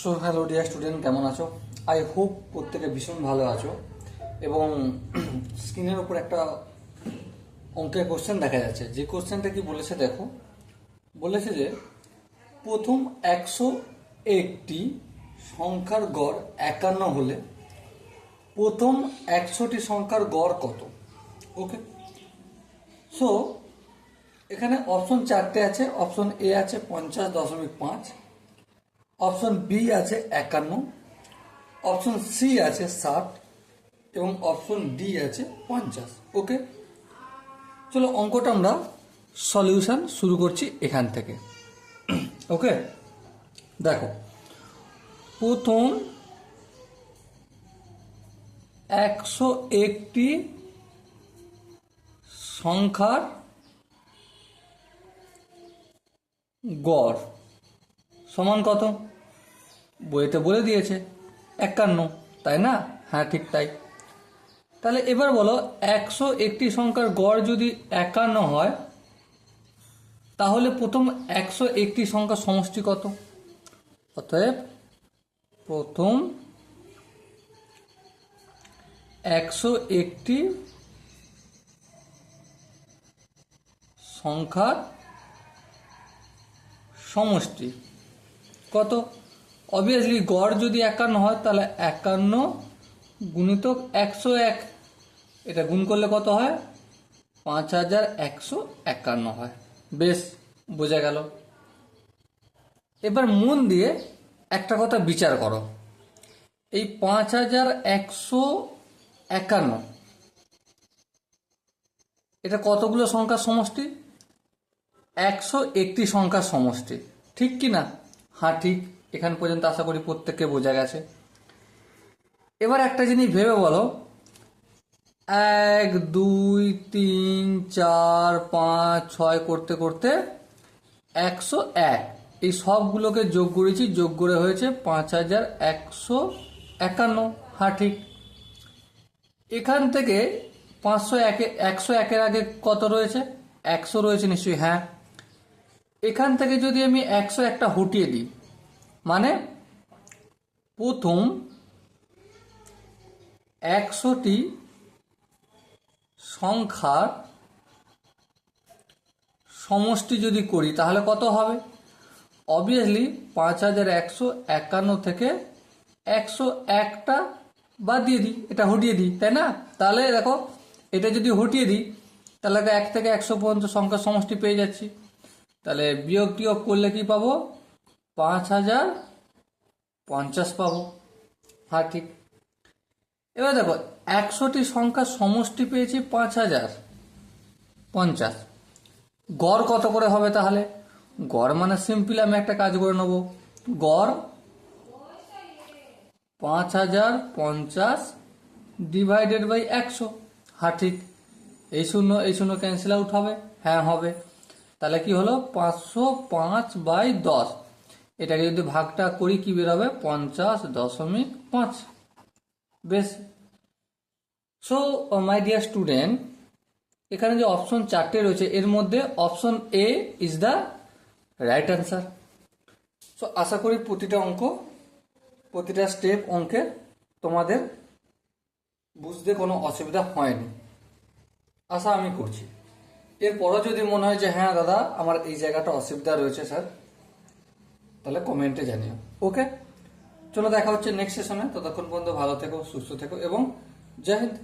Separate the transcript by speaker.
Speaker 1: So hello dear student কেমন আছো? I hope প্রত্যেকে ভীষণ ভালো আছো। এবং স্ক্রিনের উপর একটা অঙ্কের কোশ্চেন দেখা যাচ্ছে। যে কোশ্চেনটা কি বলেছে দেখো। বলেছে যে, প্রথম একশো একটি সংখ্যার গড় একান্ন হলে প্রথম একশোটি সংখ্যার গড় কত? ওকে সো এখানে অপশন চারটে আছে অপশন এ আছে পঞ্চাশ দশমিক পাঁচ অপশন বি আছে একান্ন, অপশন সি আছে ষাট, এবং অপশন ডি আছে পঞ্চাশ। ওকে? চলো অঙ্কটা আমরা সলিউশন শুরু করছি এখান থেকে। ওকে? দেখো, প্রথম একশো একটি সংখ্যার গড় সমান কত? বইতে বলে দিয়েছে। একান্ন, তাই না? হ্যাঁ ঠিক তাই। তাহলে এবার বলো, একশো একটি সংখ্যার গড় যদি একান্ন হয়, তাহলে প্রথম একশো একটি সংখ্যার সমষ্টি কত? অতএব প্রথম একশো একটি সংখ্যার সমষ্টি কত? অবভিয়াসলি গড় যদি একান্ন হয়, তাহলে একান্ন গুণিতক একশো এক। এটা গুণ করলে কত হয়? পাঁচ হাজার একশো একান্ন হয়। বেশ, বোঝা গেল। এবার মন দিয়ে একটা কথা বিচার করো। এই পাঁচ হাজার একশো একান্ন, এটা কতগুলো সংখ্যার সমষ্টি? একশো একটি সংখ্যার সমষ্টি। ঠিক কি না? হ্যাঁ ঠিক। এখান পর্যন্ত আশা করি প্রত্যেককে বোঝা গেছে। এবার একটা জিনিস ভেবে বলো। এক, দুই, তিন, চার, পাঁচ, ছয় করতে করতে একশো এক। এই সবগুলোকে যোগ করেছি, যোগ করে হয়েছে পাঁচ হাজার একশো একান্ন। হ্যাঁ ঠিক। এখান থেকে পাঁচশো একে, একশো একের আগে কত রয়েছে? একশো রয়েছে নিশ্চয়ই হ্যাঁ। এখান থেকে যদি আমি একশো একটা হটিয়ে দিই মানে প্রথম একশোটি সংখ্যার সমষ্টি যদি করি, তাহলে কত হবে? অবভিয়াসলি পাঁচ হাজার একশো একান্ন থেকে একশো একটা বাদ দিয়ে দিই, এটা হটিয়ে দিই, তাই না? তাহলে দেখো, এটা যদি হটিয়ে দিই, তাহলে এক থেকে একশো পর্যন্ত সংখ্যার সমষ্টি পেয়ে যাচ্ছি। তাহলে বিয়োগ টিয়োগ করলে কি পাবো? পাঁচ হাজার পঞ্চাশ পাবো। হ্যাঁ ঠিক। এবার দেখো, একশোটি সংখ্যার সমষ্টি পেয়েছি পাঁচ হাজার পঞ্চাশ। গড় কত করে হবে তাহলে? গড় মানে সিম্পল আমি একটা কাজ করে নেব। গড় পাঁচ হাজার পঞ্চাশ ডিভাইডেড বাই একশো। হ্যাঁ ঠিক। এই শূন্য এই শূন্য ক্যান্সেল আউট হবে। হ্যাঁ হবে। তাহলে কি হলো? পাঁচশো পাঁচ বাই দশ। এটাকে যদি ভাগটা করি কি বেরোবে? পঞ্চাশ দশমিক পাঁচ। বেশ। সো মাই ডিয়ার স্টুডেন্ট এখানে যে অপশন চারটে রয়েছে, এর মধ্যে option A is the right answer so আশা করি প্রতিটা অঙ্ক, প্রতিটা স্টেপ অঙ্কের তোমাদের বুঝতে কোনো অসুবিধা হয়নি। আশা আমি করছি। এরপরও যদি মনে হয় যে হ্যাঁ দাদা, আমার এই জায়গাটা অসুবিধা রয়েছে, স্যার তাহলে কমেন্টে জানিও। ওকে চলো দেখা হচ্ছে নেক্সট সেশনে ততক্ষণ পর্যন্ত ভালো থেকো, সুস্থ থেকো এবং জয় হিন্দ।